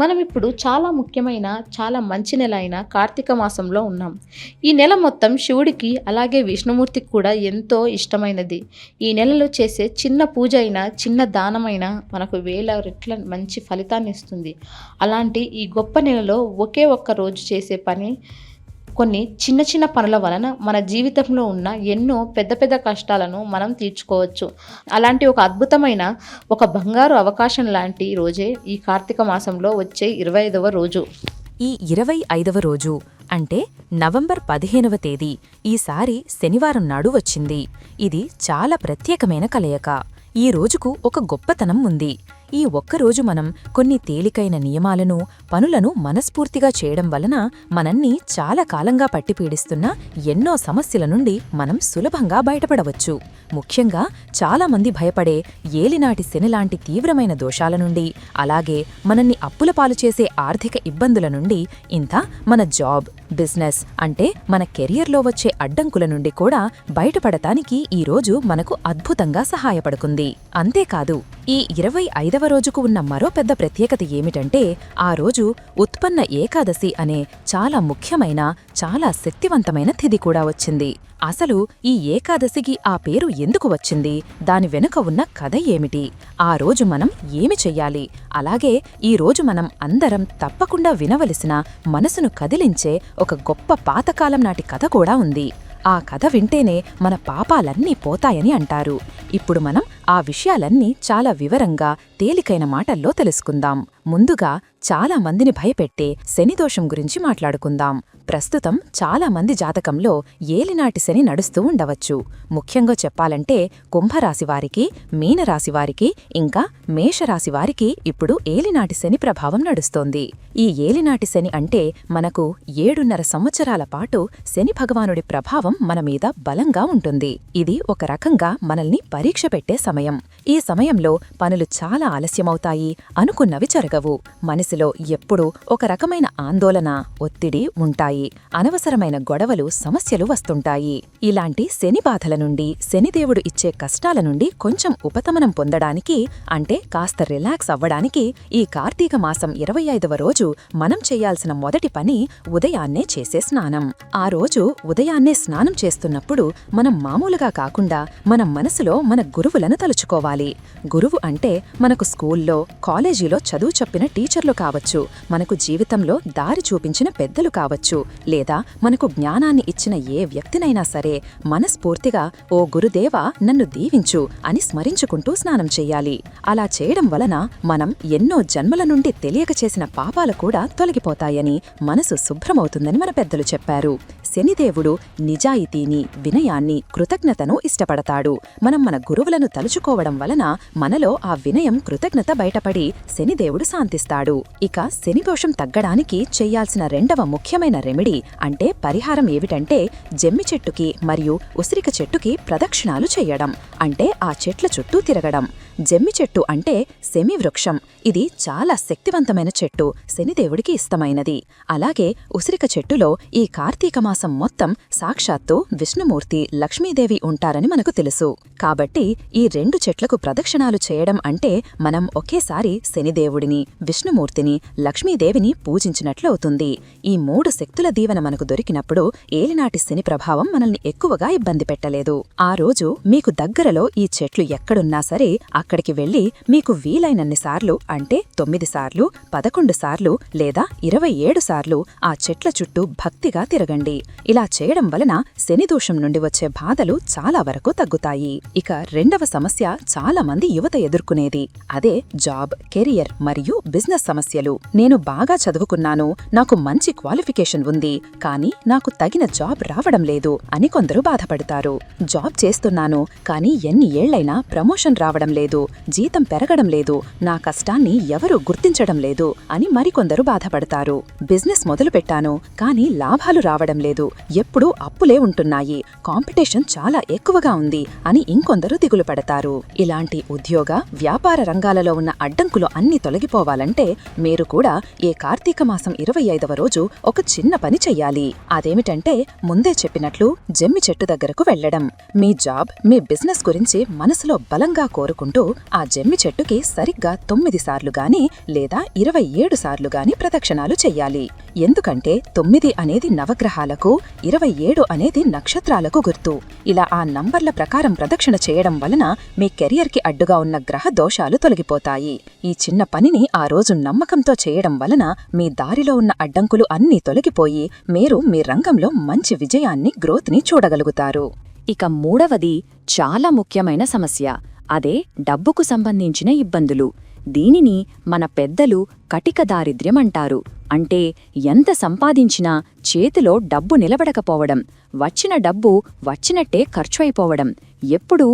మనం ఇప్పుడు చాలా ముఖ్యమైన చాలా మంచి నెల అయిన కార్తీక మాసంలో ఉన్నాం. ఈ నెల మొత్తం శివుడికి అలాగే విష్ణుమూర్తికి కూడా ఎంతో ఇష్టమైనది. ఈ నెలలో చేసే చిన్న పూజ అయినా చిన్న దానమైనా మనకు వేల రెట్ల మంచి ఫలితాన్ని ఇస్తుంది. అలాంటి ఈ గొప్ప నెలలో ఒకే ఒక్క రోజు చేసే పని కొన్ని చిన్న చిన్న పనుల వలన మన జీవితంలో ఉన్న ఎన్నో పెద్ద పెద్ద కష్టాలను మనం తీర్చుకోవచ్చు. అలాంటి ఒక అద్భుతమైన ఒక బంగారు అవకాశం లాంటి రోజే ఈ కార్తీక మాసంలో వచ్చే ఇరవై ఐదవ రోజు. ఈ ఇరవై ఐదవ రోజు అంటే నవంబర్ పదిహేనవ తేదీ. ఈసారి శనివారం నాడు వచ్చింది. ఇది చాలా ప్రత్యేకమైన కలయిక. ఈ రోజుకు ఒక గొప్పతనం ఉంది. ఈ ఒక్కరోజు మనం కొన్ని తేలికైన నియమాలను పనులను మనస్ఫూర్తిగా చేయడం వలన మనల్ని చాలా కాలంగా పట్టిపీడిస్తున్న ఎన్నో సమస్యల నుండి మనం సులభంగా బయటపడవచ్చు. ముఖ్యంగా చాలామంది భయపడే ఏలినాటి శనిలాంటి తీవ్రమైన దోషాల నుండి అలాగే మనల్ని అప్పుల పాలు చేసే ఆర్థిక ఇబ్బందుల నుండి ఇంత మన జాబ్ బిజినెస్ అంటే మన కెరియర్లో వచ్చే అడ్డంకుల నుండి కూడా బయటపడటానికి ఈ రోజు మనకు అద్భుతంగా సహాయపడుతుంది అంతేకాదు ఈ ఇరవై ఐదవ రోజుకు ఉన్న మరో పెద్ద ప్రత్యేకత ఏమిటంటే ఆ రోజు ఉత్పన్న ఏకాదశి అనే చాలా ముఖ్యమైన చాలా శక్తివంతమైన తిథి కూడా వచ్చింది. అసలు ఈ ఏకాదశికి ఆ పేరు ఎందుకు వచ్చింది? దాని వెనుక ఉన్న కథ ఏమిటి? ఆ రోజు మనం ఏమి చెయ్యాలి? అలాగే ఈ రోజు మనం అందరం తప్పకుండా వినవలసిన మనసును కదిలించే ఒక గొప్ప పాతకాలం నాటి కథ కూడా ఉంది. ఆ కథ వింటేనే మన పాపాలన్నీ పోతాయని అంటారు. ఇప్పుడు మనం ఆ విషయాలన్నీ చాలా వివరంగా తేలికైన మాటల్లో తెలుసుకుందాం. ముందుగా చాలా మందిని భయపెట్టే శనిదోషం గురించి మాట్లాడుకుందాం. ప్రస్తుతం చాలా మంది జాతకంలో ఏలినాటి శని నడుస్తూ ఉండవచ్చు. ముఖ్యంగా చెప్పాలంటే కుంభరాశివారికి మీనరాశివారికి ఇంకా మేషరాశివారికి ఇప్పుడు ఏలినాటి శని ప్రభావం నడుస్తోంది. ఈ ఏలినాటి శని అంటే మనకు ఏడున్నర సంవత్సరాల పాటు శని భగవానుడి ప్రభావం మన మీద బలంగా ఉంటుంది. ఇది ఒక రకంగా మనల్ని పరీక్ష పెట్టే సమయం. ఈ సమయంలో పనులు చాలా ఆలస్యమవుతాయి అనుకున్నవి జరగవు. మనసులో ఎప్పుడూ ఒక రకమైన ఆందోళన ఒత్తిడి ఉంటాయి. అనవసరమైన గొడవలు సమస్యలు వస్తుంటాయి. ఇలాంటి శని బాధల నుండి శనిదేవుడు ఇచ్చే కష్టాల నుండి కొంచెం ఉపతమనం పొందడానికి అంటే కాస్త రిలాక్స్ అవ్వడానికి ఈ కార్తీక మాసం ఇరవై ఐదవ రోజు మనం చేయాల్సిన మొదటి పని ఉదయాన్నే చేసే స్నానం. ఆ రోజు ఉదయాన్నే స్నానం చేస్తున్నప్పుడు మనం మామూలుగా కాకుండా మన మనసులో మన గురువులను తలుచుకోవాలి. గురువు అంటే మనకు స్కూల్లో కాలేజీలో చదువు చెప్పిన టీచర్లు కావచ్చు. మనకు జీవితంలో దారి చూపించిన పెద్దలు కావచ్చు. లేదా మనకు జ్ఞానాన్ని ఇచ్చిన ఏ వ్యక్తినైనా సరే మనస్ఫూర్తిగా ఓ గురుదేవా నన్ను దీవించు అని స్మరించుకుంటూ స్నానం చెయ్యాలి అలా చేయడం వలన మనం ఎన్నో జన్మల నుండి తెలియక చేసిన పాపాలు కూడా తొలగిపోతాయని మనసు శుభ్రమవుతుందని మన పెద్దలు చెప్పారు. శనిదేవుడు నిజాయితీని వినయాన్ని కృతజ్ఞతను ఇష్టపడతాడు. మనం మన గురువులను తలుచుకోవడం వలన మనలో ఆ వినయం కృతజ్ఞత బయటపడి శనిదేవుడు శాంతిస్తాడు. ఇక శనిదోషం తగ్గడానికి చేయాల్సిన రెండవ ముఖ్యమైన రెమెడీ అంటే పరిహారం ఏమిటంటే జమ్మి చెట్టుకి మరియు ఉసిరిక చెట్టుకి ప్రదక్షిణాలు చేయడం అంటే ఆ చెట్ల చుట్టూ తిరగడం. జమ్మి చెట్టు అంటే సెమి వృక్షం ఇది చాలా శక్తివంతమైన చెట్టు. శనిదేవుడికి ఇష్టమైనది. అలాగే ఉసిరిక చెట్టులో ఈ కార్తీక మాసం మొత్తం సాక్షాత్తు విష్ణుమూర్తి లక్ష్మీదేవి ఉంటారని మనకు తెలుసు. కాబట్టి ఈ రెండు చెట్లకు ప్రదక్షిణాలు చేయడం అంటే మనం ఒకేసారి శనిదేవుడిని విష్ణుమూర్తిని లక్ష్మీదేవిని పూజించినట్లు అవుతుంది. ఈ మూడు శక్తుల దీవెన మనకు దొరికినప్పుడు ఏలినాటి శని ప్రభావం మనల్ని ఎక్కువగా ఇబ్బంది పెట్టలేదు. ఆ రోజు మీకు దగ్గరలో ఈ చెట్లు ఎక్కడున్నా సరే అక్కడికి వెళ్ళి మీకు వీలైనన్ని సార్లు అంటే తొమ్మిది సార్లు పదకొండు సార్లు లేదా ఇరవై ఏడు సార్లు ఆ చెట్ల చుట్టూ భక్తిగా తిరగండి. ఇలా చేయడం వలన శనిదోషం నుండి వచ్చే బాధలు చాలా వరకు తగ్గుతాయి. ఇక రెండవ సమస్య చాలా మంది యువత ఎదుర్కొనేది. అదే జాబ్ కెరియర్ మరియు బిజినెస్ సమస్యలు. నేను బాగా చదువుకున్నాను నాకు మంచి క్వాలిఫికేషన్ ఉంది కానీ నాకు తగిన జాబ్ రావడం లేదు అని కొందరు బాధపడతారు. జాబ్ చేస్తున్నాను కానీ ఎన్ని ఏళ్ళైనా ప్రమోషన్ రావడం లేదు. జీతం పెరగడం లేదు. నా కష్టాన్ని ఎవరూ గుర్తించడం లేదు అని మరికొందరు బాధపడతారు. బిజినెస్ మొదలుపెట్టాను కానీ లాభాలు రావడం లేదు. ఎప్పుడూ అప్పులే ఉంటున్నాయి. కాంపిటీషన్ చాలా ఎక్కువగా ఉంది అని ఇంకొందరు దిగులు పడతారు. ఇలాంటి ఉద్యోగ వ్యాపార రంగాలలో ఉన్న అడ్డంకులు అన్ని తొలగిపోవాలంటే మీరు కూడా ఏ కార్తీక మాసం ఇరవై ఐదవ రోజు ఒక చిన్న పని చెయ్యాలి. అదేమిటంటే ముందే చెప్పినట్లు జమ్మి చెట్టు దగ్గరకు వెళ్ళడం మీ జాబ్ మీ బిజినెస్ గురించి మనసులో బలంగా కోరుకుంటూ ఆ జమ్మి చెట్టుకి సరిగ్గా తొమ్మిది సార్లు గాని లేదా ఇరవై ఏడు సార్లు గాని ప్రదక్షిణాలు చెయ్యాలి. ఎందుకంటే తొమ్మిది అనేది నవగ్రహాలకు ఇరవై ఏడు అనేది నక్షత్రాలకు గుర్తు. ఇలా ఆ నంబర్ల ప్రకారం ప్రదక్షిణ చేయడం వలన మీ కెరియర్కి అడ్డుగా ఉన్న గ్రహ దోషాలు తొలగిపోతాయి. ఈ చిన్న పనిని ఆ రోజు నమ్మకంతో చేయడం వలన మీ దారిలో ఉన్న అడ్డంకులు అన్నీ తొలగిపోయి మీరు మీ రంగంలో మంచి విజయాన్ని గ్రోత్ని చూడగలుగుతారు. ఇక మూడవది చాలా ముఖ్యమైన సమస్య. అదే డబ్బుకు సంబంధించిన ఇబ్బందులు. దీనిని మన పెద్దలు కటిక దారిద్ర్యం అంటారు. అంటే ఎంత సంపాదించినా చేతిలో డబ్బు నిలబడకపోవడం వచ్చిన డబ్బు వచ్చినట్టే ఖర్చు అయిపోవడం ఎప్పుడూ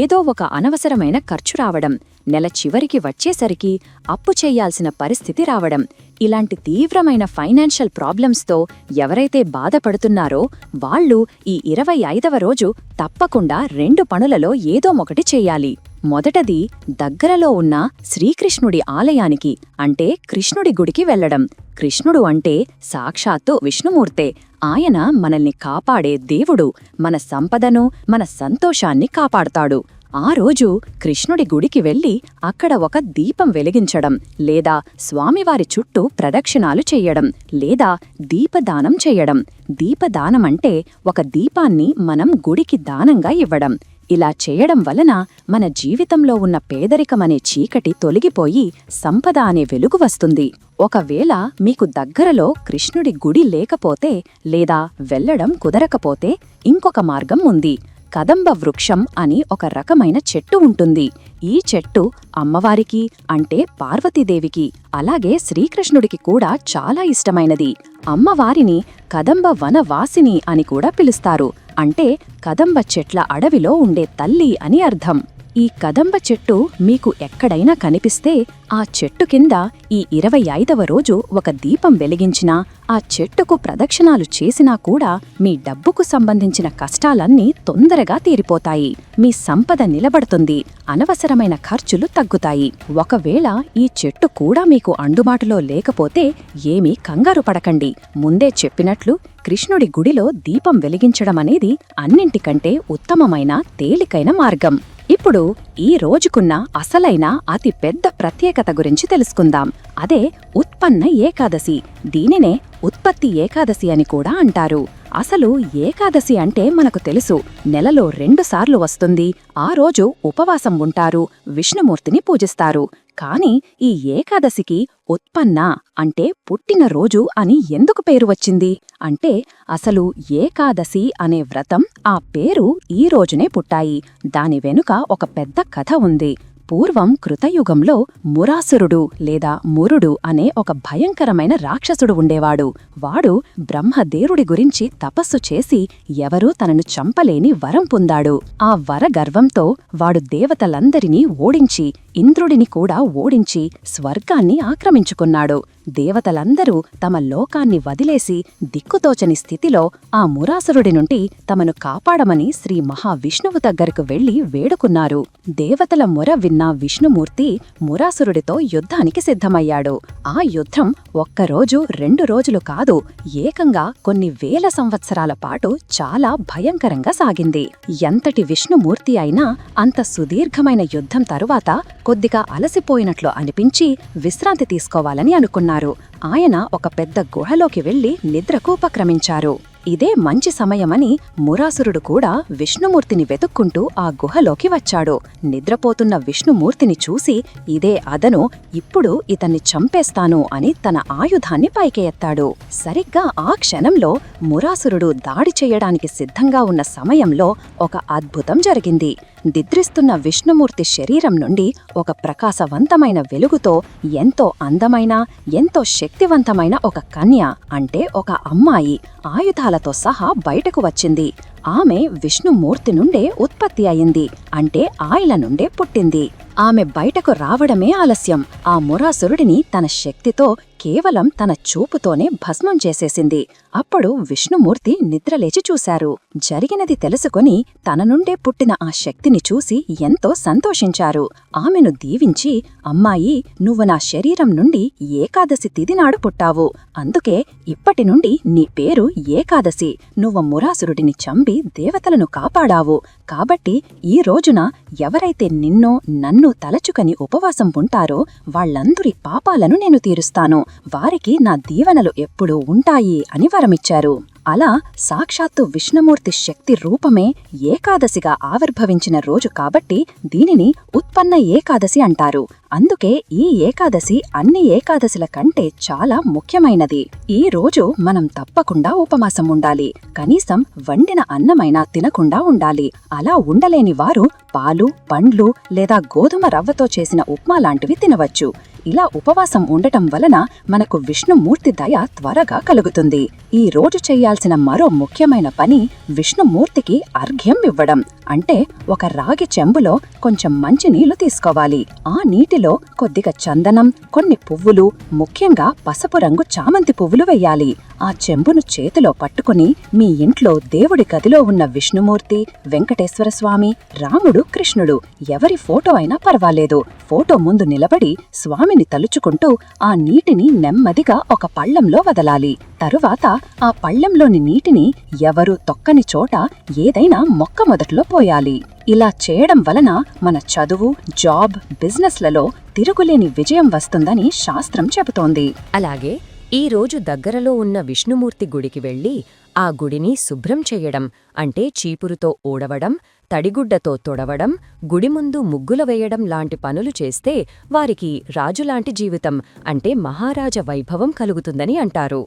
ఏదో ఒక అనవసరమైన ఖర్చు రావడం నెల చివరికి వచ్చేసరికి అప్పు చేయాల్సిన పరిస్థితి రావడం ఇలాంటి తీవ్రమైన ఫైనాన్షియల్ ప్రాబ్లమ్స్తో ఎవరైతే బాధపడుతున్నారో వాళ్ళు ఈ ఇరవై ఐదవ రోజు తప్పకుండా రెండు పనులలో ఏదో ఒకటి చేయాలి. మొదటది దగ్గరలో ఉన్న శ్రీకృష్ణుడి ఆలయానికి అంటే కృష్ణుడి గుడికి వెళ్ళడం కృష్ణుడు అంటే సాక్షాత్తు విష్ణుమూర్తే. ఆయన మనల్ని కాపాడే దేవుడు మన సంపదను మన సంతోషాన్ని కాపాడతాడు. ఆ రోజు కృష్ణుడి గుడికి వెళ్ళి అక్కడ ఒక దీపం వెలిగించడం లేదా స్వామివారి చుట్టూ ప్రదక్షిణాలు చెయ్యడం లేదా దీపదానం చెయ్యడం దీపదానమంటే ఒక దీపాన్ని మనం గుడికి దానంగా ఇవ్వడం. ఇలా చేయడం వలన మన జీవితంలో ఉన్న పేదరికమనే చీకటి తొలగిపోయి సంపద అనే వెలుగు వస్తుంది. ఒకవేళ మీకు దగ్గరలో కృష్ణుడి గుడి లేకపోతే లేదా వెళ్ళడం కుదరకపోతే ఇంకొక మార్గం ఉంది. కదంబ వృక్షం అని ఒక రకమైన చెట్టు ఉంటుంది. ఈ చెట్టు అమ్మవారికి అంటే పార్వతీదేవికి అలాగే శ్రీకృష్ణుడికి కూడా చాలా ఇష్టమైనది. అమ్మవారిని కదంబ వనవాసిని అని కూడా పిలుస్తారు. అంటే కదంబ చెట్ల అడవిలో ఉండే తల్లి అని అర్థం. ఈ కదంబ చెట్టు మీకు ఎక్కడైనా కనిపిస్తే ఆ చెట్టు కింద ఈ ఇరవై ఐదవ రోజు ఒక దీపం వెలిగించినా ఆ చెట్టుకు ప్రదక్షిణాలు చేసినా కూడా మీ డబ్బుకు సంబంధించిన కష్టాలన్నీ తొందరగా తీరిపోతాయి. మీ సంపద నిలబడుతుంది. అనవసరమైన ఖర్చులు తగ్గుతాయి. ఒకవేళ ఈ చెట్టు కూడా మీకు అందుబాటులో లేకపోతే ఏమీ కంగారు పడకండి. ముందే చెప్పినట్లు కృష్ణుడి గుడిలో దీపం వెలిగించడం అనేది అన్నింటికంటే ఉత్తమమైన తేలికైన మార్గం. ఇప్పుడు ఈ రోజుకున్న అసలైన అతి పెద్ద ప్రత్యేకత గురించి తెలుసుకుందాం. అదే ఉత్పన్న ఏకాదశి. దీనినే ఉత్పత్తి ఏకాదశి అని కూడా అంటారు. అసలు ఏకాదశి అంటే మనకు తెలుసు. నెలలో రెండుసార్లు వస్తుంది. ఆ రోజు ఉపవాసం ఉంటారు. విష్ణుమూర్తిని పూజిస్తారు. కాని ఈ ఏకాదశికి ఉత్పన్న అంటే పుట్టిన రోజు అని ఎందుకు పేరు వచ్చింది? అంటే అసలు ఏకాదశి అనే వ్రతం ఆ పేరు ఈ రోజునే పుట్టాయి. దాని వెనుక ఒక పెద్ద కథ ఉంది. పూర్వం కృతయుగంలో మురాసురుడు లేదా మురుడు అనే ఒక భయంకరమైన రాక్షసుడు ఉండేవాడు. వాడు బ్రహ్మదేవుడి గురించి తపస్సు చేసి ఎవరూ తనను చంపలేని వరం పొందాడు. ఆ వర గర్వంతో వాడు దేవతలందరినీ ఓడించి ఇంద్రుడిని కూడా ఓడించి స్వర్గాన్ని ఆక్రమించుకున్నాడు. దేవతలందరూ తమ లోకాన్ని వదిలేసి దిక్కుతోచని స్థితిలో ఆ మురాసురుడి నుండి తమను కాపాడమని శ్రీ మహావిష్ణువు దగ్గరకు వెళ్ళి వేడుకున్నారు. దేవతల మొర విన్న విష్ణుమూర్తి మురాసురుడితో యుద్ధానికి సిద్ధమయ్యాడు. ఆ యుద్ధం ఒక్కరోజు రెండు రోజులు కాదు ఏకంగా కొన్ని వేల సంవత్సరాల పాటు చాలా భయంకరంగా సాగింది. ఎంతటి విష్ణుమూర్తి అయినా అంత సుదీర్ఘమైన యుద్ధం తరువాత కొద్దిగా అలసిపోయినట్లు అనిపించి విశ్రాంతి తీసుకోవాలని అనుకున్నారు. ఆయన ఒక పెద్ద గుహలోకి వెళ్ళి నిద్రకు ఉపక్రమించారు. ఇదే మంచి సమయమని మురాసురుడు కూడా విష్ణుమూర్తిని వెతుక్కుంటూ ఆ గుహలోకి వచ్చాడు. నిద్రపోతున్న విష్ణుమూర్తిని చూసి ఇదే అదను ఇప్పుడు ఇతన్ని చంపేస్తాను అని తన ఆయుధాన్ని పైకి ఎత్తాడు సరిగ్గా ఆ క్షణంలో మురాసురుడు దాడి చేయడానికి సిద్ధంగా ఉన్న సమయంలో ఒక అద్భుతం జరిగింది. నిద్రిస్తున్న విష్ణుమూర్తి శరీరం నుండి ఒక ప్రకాశవంతమైన వెలుగుతో ఎంతో అందమైన ఎంతో శక్తివంతమైన ఒక కన్య అంటే ఒక అమ్మాయి ఆయుధాలతో సహా బయటకు వచ్చింది. ఆమె విష్ణుమూర్తి నుండే ఉత్పత్తి అయింది అంటే ఆయిల నుండే పుట్టింది. ఆమె బయటకు రావడమే ఆలస్యం. ఆ మురాసురుడిని తన శక్తితో కేవలం తన చూపుతోనే భస్మం చేసేసింది. అప్పుడు విష్ణుమూర్తి నిద్రలేచి చూశారు. జరిగినది తెలుసుకొని తన నుండే పుట్టిన ఆ శక్తిని చూసి ఎంతో సంతోషించారు. ఆమెను దీవించి అమ్మాయి నువ్వు నా శరీరం నుండి ఏకాదశి తిదినాడు పుట్టావు. అందుకే ఇప్పటి నుండి నీ పేరు ఏకాదశి. నువ్వు మురాసురుడిని చంపి నుండి దేవతలను కాపాడావు. కాబట్టి ఈ రోజున ఎవరైతే నిన్నో నన్ను తలచుకని ఉపవాసం ఉంటారో వాళ్ళందరి పాపాలను నేను తీరుస్తాను. వారికి నా దీవెనలు ఎప్పుడూ ఉంటాయి అని వరమిచ్చారు. అలా సాక్షాత్తు విష్ణుమూర్తి శక్తి రూపమే ఏకాదశిగా ఆవిర్భవించిన రోజు కాబట్టి దీనిని ఉత్పన్న ఏకాదశి అంటారు. అందుకే ఈ ఏకాదశి అన్ని ఏకాదశిల కంటే చాలా ముఖ్యమైనది. ఈ రోజు మనం తప్పకుండా ఉపవాసం ఉండాలి. కనీసం వండిన అన్నమైనా తినకుండా ఉండాలి. అలా ఉండలేని వారు పాలు పండ్లు లేదా గోధుమ రవ్వతో చేసిన ఉప్మా లాంటివి తినవచ్చు. ఇలా ఉపవాసం ఉండటం వలన మనకు విష్ణుమూర్తి దయ త్వరగా కలుగుతుంది. ఈ రోజు చేయాల్సిన మరో ముఖ్యమైన పని విష్ణుమూర్తికి అర్ఘ్యం ఇవ్వడం. అంటే ఒక రాగి చెంబులో కొంచెం మంచి నీళ్ళు తీసుకోవాలి. ఆ నీటిలో కొద్దిగా చందనం కొన్ని పువ్వులు ముఖ్యంగా పసుపు రంగు చామంతి పువ్వులు వెయ్యాలి ఆ చెంబును చేతిలో పట్టుకుని మీ ఇంట్లో దేవుడి గదిలో ఉన్న విష్ణుమూర్తి వెంకటేశ్వర స్వామి రాముడు కృష్ణుడు ఎవరి ఫోటో అయినా పర్వాలేదు. ఫోటో ముందు నిలబడి స్వామి స్వామిని తలుచుకుంటూ ఆ నీటిని నెమ్మదిగా ఒక పళ్ళంలో వదలాలి. తరువాత ఆ పళ్ళెంలోని నీటిని ఎవరూ తొక్కని చోట ఏదైనా మొక్క మొదట్లో పోయాలి. ఇలా చేయడం వలన మన చదువు జాబ్ బిజినెస్లలో తిరుగులేని విజయం వస్తుందని శాస్త్రం చెబుతోంది. అలాగే ఈ రోజు దగ్గరలో ఉన్న విష్ణుమూర్తి గుడికి వెళ్ళి ఆ గుడిని శుభ్రం చేయడం అంటే చీపురుతో ఊడవడం తడిగుడ్డతో తొడవడం గుడి ముందు ముగ్గుల వేయడం లాంటి పనులు చేస్తే వారికి రాజులాంటి జీవితం అంటే మహారాజ వైభవం కలుగుతుందని అంటారు.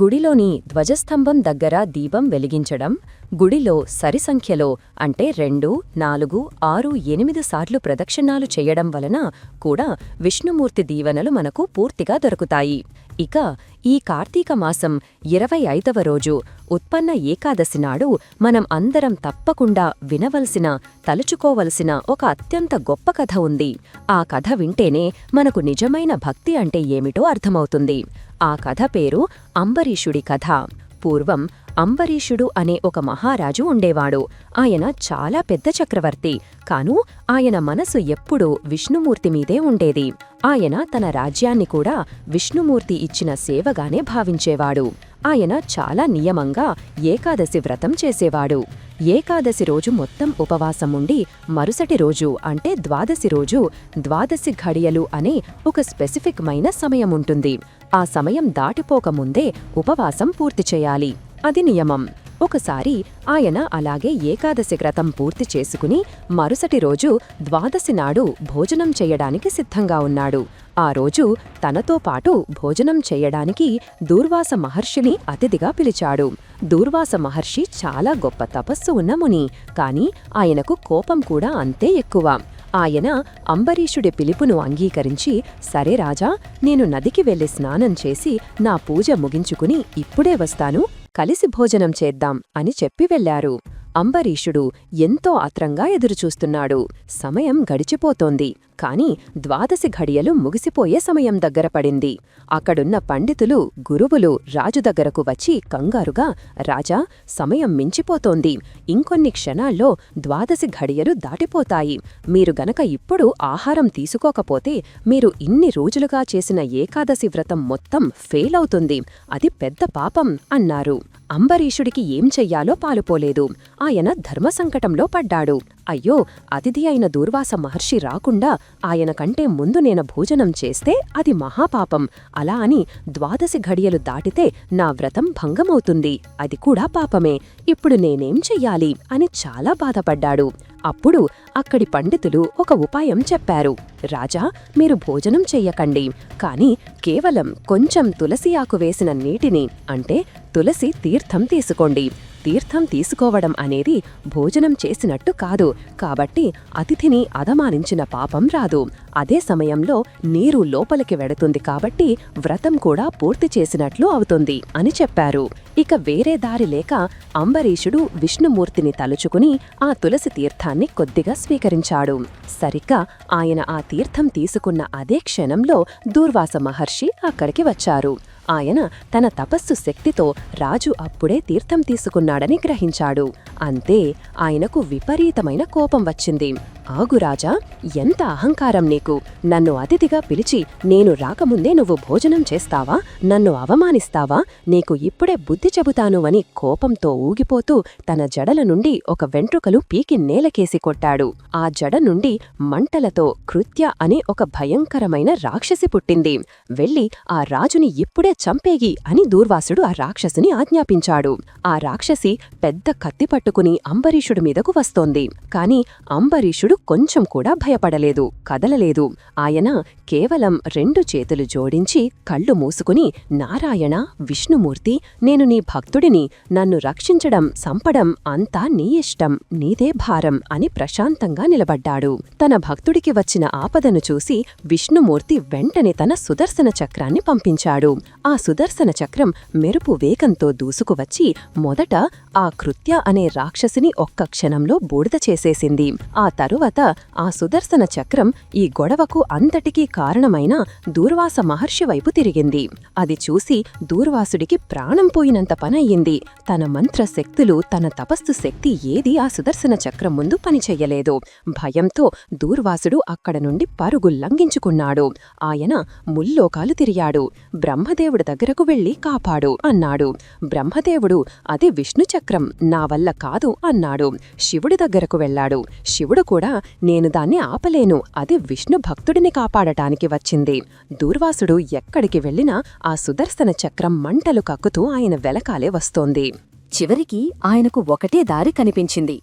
గుడిలోని ధ్వజస్తంభం దగ్గర దీపం వెలిగించడం గుడిలో సరి సంఖ్యలో అంటే రెండు నాలుగు ఆరు ఎనిమిది సార్లు ప్రదక్షిణాలు చేయడం వలన కూడా విష్ణుమూర్తి దీవెనలు మనకు పూర్తిగా దొరుకుతాయి. ఇక ఈ కార్తీక మాసం ఇరవై ఐదవ రోజు ఉత్పన్న ఏకాదశి నాడు మనం అందరం తప్పకుండా వినవలసిన తలుచుకోవలసిన ఒక అత్యంత గొప్ప కథ ఉంది. ఆ కథ వింటేనే మనకు నిజమైన భక్తి అంటే ఏమిటో అర్థమవుతుంది. ఆ కథ పేరు అంబరీషుడి కథ. పూర్వం అంబరీషుడు అనే ఒక మహారాజు ఉండేవాడు. ఆయన చాలా పెద్ద చక్రవర్తి. కాను ఆయన మనసు ఎప్పుడూ విష్ణుమూర్తి మీదే ఉండేది. ఆయన తన రాజ్యాన్ని కూడా విష్ణుమూర్తి ఇచ్చిన సేవగానే భావించేవాడు. ఆయన చాలా నియమంగా ఏకాదశి వ్రతం చేసేవాడు. ఏకాదశి రోజు మొత్తం ఉపవాసం ఉండి మరుసటి రోజు అంటే ద్వాదశి రోజు ద్వాదశి ఘడియలు అనే ఒక స్పెసిఫిక్ మైన సమయం ఉంటుంది. ఆ సమయం దాటిపోకముందే ఉపవాసం పూర్తి చేయాలి. అది నియమం. ఒకసారి ఆయన అలాగే ఏకాదశి వ్రతం పూర్తి చేసుకుని మరుసటి రోజు ద్వాదశి నాడు భోజనం చేయడానికి సిద్ధంగా ఉన్నాడు. ఆ రోజు తనతో పాటు భోజనం చేయడానికి దూర్వాస మహర్షిని అతిథిగా పిలిచాడు. దూర్వాస మహర్షి చాలా గొప్ప తపస్సు ఉన్న ముని కాని ఆయనకు కోపం కూడా అంతే ఎక్కువ. ఆయన అంబరీషుడి పిలుపును అంగీకరించి సరే రాజా నేను నదికి వెళ్ళి స్నానం చేసి నా పూజ ముగించుకుని ఇప్పుడే వస్తాను కలిసి భోజనం చేద్దాం అని చెప్పి వెళ్ళారు అంబరీషుడు ఎంతో ఆత్రంగా ఎదురుచూస్తున్నాడు. సమయం గడిచిపోతోంది. కాని ద్వాదశి ఘడియలు ముగిసిపోయే సమయం దగ్గర పడింది. అక్కడున్న పండితులు గురువులు రాజు దగ్గరకు వచ్చి కంగారుగా రాజా సమయం మించిపోతోంది. ఇంకొన్ని క్షణాల్లో ద్వాదశి ఘడియలు దాటిపోతాయి. మీరు గనక ఇప్పుడు ఆహారం తీసుకోకపోతే మీరు ఇన్ని రోజులుగా చేసిన ఏకాదశి వ్రతం మొత్తం ఫెయిల్ అవుతుంది అది పెద్ద పాపం అన్నారు. అంబరీషుడికి ఏం చెయ్యాలో పాలుపోలేదు. ఆయన ధర్మసంకటంలో పడ్డాడు. అయ్యో అతిథి అయిన దూర్వాస మహర్షి రాకుండా ఆయన కంటే ముందు నేను భోజనం చేస్తే అది మహాపాపం. అలా అని ద్వాదశి ఘడియలు దాటితే నా వ్రతం భంగమవుతుంది. అది కూడా పాపమే. ఇప్పుడు నేనేం చెయ్యాలి? అని చాలా బాధపడ్డాడు. అప్పుడు అక్కడి పండితులు ఒక ఉపాయం చెప్పారు. రాజా మీరు భోజనం చెయ్యకండి. కాని కేవలం కొంచెం తులసి ఆకు వేసిన నీటిని అంటే తులసి తీర్థం తీసుకోండి. తీర్థం తీసుకోవడం అనేది భోజనం చేసినట్టు కాదు. కాబట్టి అతిథిని అధమానించిన పాపం రాదు. అదే సమయంలో నీరు లోపలికి వెడుతుంది కాబట్టి వ్రతం కూడా పూర్తి చేసినట్లు అవుతుంది అని చెప్పారు. ఇక వేరే దారి లేక అంబరీషుడు విష్ణుమూర్తిని తలుచుకుని ఆ తులసి తీర్థాన్ని కొద్దిగా స్వీకరించాడు. సరిగ్గా ఆయన ఆ తీర్థం తీసుకున్న అదే క్షణంలో దూర్వాస మహర్షి అక్కడికి వచ్చారు. ఆయన తన తపస్సు శక్తితో రాజు అప్పుడే తీర్థం తీసుకున్నాడని గ్రహించాడు. అంతే ఆయనకు విపరీతమైన కోపం వచ్చింది. ఆగు రాజా ఎంత అహంకారం నీకు? నన్ను అతిథిగా పిలిచి నేను రాకముందే నువ్వు భోజనం చేస్తావా? నన్ను అవమానిస్తావా? నీకు ఇప్పుడే బుద్ధి చెబుతాను అని కోపంతో ఊగిపోతూ తన జడల నుండి ఒక వెంట్రుకలు పీకి నేలకేసి కొట్టాడు. ఆ జడ నుండి మంటలతో కృత్య అని ఒక భయంకరమైన రాక్షసి పుట్టింది. వెళ్ళి ఆ రాజుని ఇప్పుడే చంపేగి అని దూర్వాసుడు ఆ రాక్షసుని ఆజ్ఞాపించాడు. ఆ రాక్షసి పెద్ద కత్తి పట్టుకుని అంబరీషుడి మీదకు వస్తోంది. కాని అంబరీషుడు కొంచెం కూడా భయపడలేదు కదలలేదు. ఆయన కేవలం రెండు చేతులు జోడించి కళ్ళు మూసుకుని నారాయణ విష్ణుమూర్తి నేను నీ భక్తుడిని నన్ను రక్షించడం సంపడం అంతా నీ ఇష్టం నీదే భారం అని ప్రశాంతంగా నిలబడ్డాడు. తన భక్తుడికి వచ్చిన ఆపదను చూసి విష్ణుమూర్తి వెంటనే తన సుదర్శన చక్రాన్ని పంపించాడు. ఆ సుదర్శన చక్రం మెరుపు వేగంతో దూసుకువచ్చి మొదట ఆ కృత్య అనే రాక్షసిని ఒక్క క్షణంలో బూడిద చేసేసింది. ఆ తరువాత ఆ సుదర్శన చక్రం ఈ గొడవకు అంతటికీ కారణమైన దూర్వాస మహర్షి వైపు తిరిగింది. అది చూసి దూర్వాసుడికి ప్రాణం పోయినంత పనయ్యింది. తన మంత్రశక్తులు తన తపస్సు శక్తి ఏది ఆ సుదర్శన చక్రం ముందు పనిచెయ్యలేదు భయంతో దూర్వాసుడు అక్కడ నుండి పరుగు లంఘించుకున్నాడు. ఆయన ముల్లోకాలు తిరిగాడు. బ్రహ్మదేవుడి దగ్గరకు వెళ్ళి కాపాడు అన్నాడు. బ్రహ్మదేవుడు అది విష్ణుచక్రం నా వల్ల కాదు అన్నాడు. శివుడి దగ్గరకు వెళ్ళాడు. శివుడు కూడా నేను దాన్ని ఆపలేను. అది విష్ణు భక్తుడిని కాపాడటానికి వచ్చింది. దూర్వాసుడు ఎక్కడికి వెళ్ళినా ఆ సుదర్శన చక్రం మంటలు కక్కుతూ ఆయన వెలకాలే వస్తోంది. చివరికి ఆయనకు ఒకటే దారి కనిపించింది.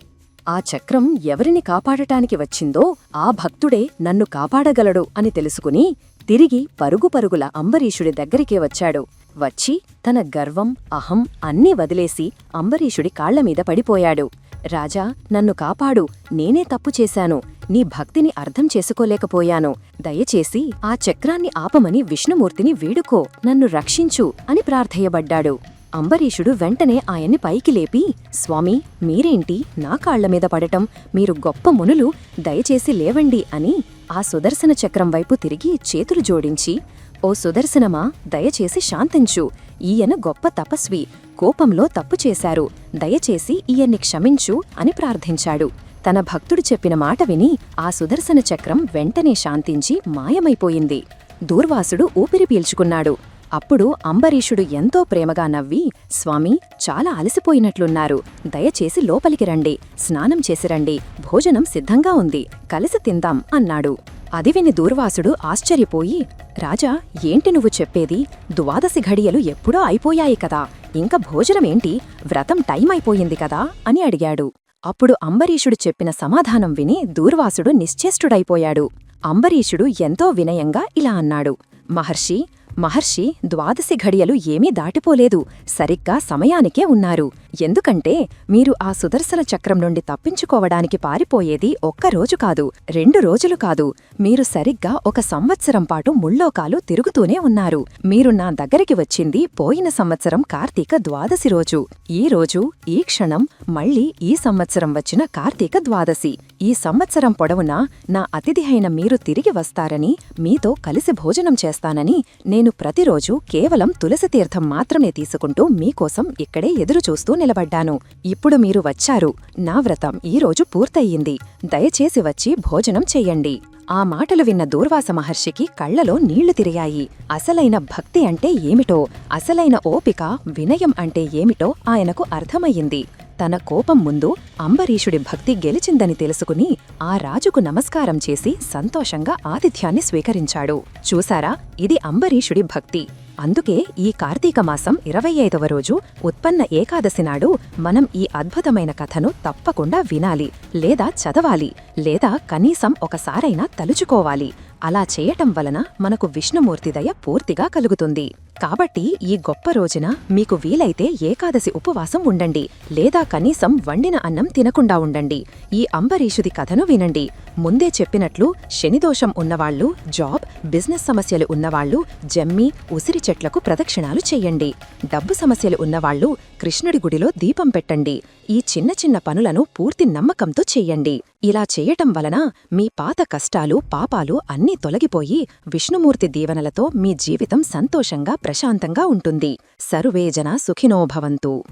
ఆ చక్రం ఎవరిని కాపాడటానికి వచ్చిందో ఆ భక్తుడే నన్ను కాపాడగలడు అని తెలుసుకుని తిరిగి పరుగు పరుగుల అంబరీషుడి దగ్గరికే వచ్చాడు. వచ్చి తన గర్వం అహం అన్నీ వదిలేసి అంబరీషుడి కాళ్ళమీద పడిపోయాడు. రాజా నన్ను కాపాడు. నేనే తప్పు చేశాను. నీ భక్తిని అర్థం చేసుకోలేకపోయాను. దయచేసి ఆ చక్రాన్ని ఆపమని విష్ణుమూర్తిని వీడుకో. నన్ను రక్షించు అని ప్రార్థయబడ్డాడు. అంబరీషుడు వెంటనే ఆయన్ని పైకి లేపి స్వామి మీరేంటి? నా కాళ్ళమీద పడటం. మీరు గొప్ప మునులు. దయచేసి లేవండి అని ఆ సుదర్శన చక్రం వైపు తిరిగి చేతులు జోడించి ఓ సుదర్శనమా? దయచేసి శాంతించు. ఈయన గొప్ప తపస్వి. కోపంలో తప్పు చేశారు. దయచేసి ఈయన్ని క్షమించు అని ప్రార్థించాడు. తన భక్తుడు చెప్పిన మాట విని ఆ సుదర్శన చక్రం వెంటనే శాంతించి మాయమైపోయింది. దూర్వాసుడు ఊపిరి పీల్చుకున్నాడు. అప్పుడు అంబరీషుడు ఎంతో ప్రేమగా నవ్వి స్వామి చాలా అలసిపోయినట్లున్నారు. దయచేసి లోపలికి రండి. స్నానం చేసిరండి భోజనం సిద్ధంగా ఉంది. కలిసి తిందాం అన్నాడు. అది విని దూర్వాసుడు ఆశ్చర్యపోయి రాజా ఏంటి నువ్వు చెప్పేది? ద్వాదశి ఘడియలు ఎప్పుడో అయిపోయాయి కదా. ఇంక భోజనమేంటి? వ్రతం టైం అయిపోయింది కదా? అని అడిగాడు. అప్పుడు అంబరీషుడు చెప్పిన సమాధానం విని దూర్వాసుడు నిశ్చేష్టుడైపోయాడు. అంబరీషుడు ఎంతో వినయంగా ఇలా అన్నాడు. మహర్షి మహర్షి ద్వాదశి ఘడియలు ఏమీ దాటిపోలేదు. సరిగ్గా సమయానికే ఉన్నారు. ఎందుకంటే మీరు ఆ సుదర్శన చక్రం నుండి తప్పించుకోవడానికి పారిపోయేది ఒక్క రోజు కాదు రెండు రోజులు కాదు. మీరు సరిగ్గా ఒక సంవత్సరం పాటు ముల్లోకాలు తిరుగుతూనే ఉన్నారు. మీరు నా దగ్గరికి వచ్చింది పోయిన సంవత్సరం కార్తీక ద్వాదశి రోజు. ఈ రోజు ఈ క్షణం మళ్ళీ ఈ సంవత్సరం వచ్చిన కార్తీక ద్వాదశి. ఈ సంవత్సరం పొడవునా నా అతిథి అయిన మీరు తిరిగి వస్తారని మీతో కలిసి భోజనం చేస్తానని నేను నేను ప్రతిరోజు కేవలం తులసి తీర్థం మాత్రమే తీసుకుంటూ మీకోసం ఇక్కడే ఎదురుచూస్తూ నిలబడ్డాను. ఇప్పుడు మీరు వచ్చారు. నా వ్రతం ఈ రోజు పూర్తయింది. దయచేసి వచ్చి భోజనం చెయ్యండి ఆ మాటలు విన్న దూర్వాస మహర్షికి కళ్ళలో నీళ్ళు తిరిగాయి. అసలైన భక్తి అంటే ఏమిటో అసలైన ఓపిక వినయం అంటే ఏమిటో ఆయనకు అర్థమయ్యింది. తన కోపం ముందు అంబరీషుడి భక్తి గెలిచిందని తెలుసుకుని ఆ రాజుకు నమస్కారం చేసి సంతోషంగా ఆతిథ్యాన్ని స్వీకరించాడు. చూసారా ఇది అంబరీషుడి భక్తి. అందుకే ఈ కార్తీక మాసం ఇరవై ఐదవ రోజు ఉత్పన్న ఏకాదశి నాడు మనం ఈ అద్భుతమైన కథను తప్పకుండా వినాలి లేదా చదవాలి లేదా కనీసం ఒకసారైనా తలుచుకోవాలి. అలా చేయటం వలన మనకు విష్ణుమూర్తి దయ పూర్తిగా కలుగుతుంది. కాబట్టి ఈ గొప్ప రోజున మీకు వీలైతే ఏకాదశి ఉపవాసం ఉండండి లేదా కనీసం వండిన అన్నం తినకుండా ఉండండి. ఈ అంబరీషుది కథను వినండి. ముందే చెప్పినట్లు శనిదోషం ఉన్నవాళ్ళు జాబ్ బిజినెస్ సమస్యలు ఉన్నవాళ్ళు జమ్మి ఉసిరి చెట్లకు ప్రదక్షిణాలు చెయ్యండి డబ్బు సమస్యలు ఉన్నవాళ్ళు కృష్ణుడి గుడిలో దీపం పెట్టండి. ఈ చిన్న చిన్న పనులను పూర్తి నమ్మకంతో చెయ్యండి ఇలా చేయటం వలన మీ పాత కష్టాలు పాపాలు అన్నీ తొలగిపోయి విష్ణుమూర్తి దీవెనలతో మీ జీవితం సంతోషంగా ప్రశాంతంగా ఉంటుంది. సర్వేజన సుఖినోభవంతు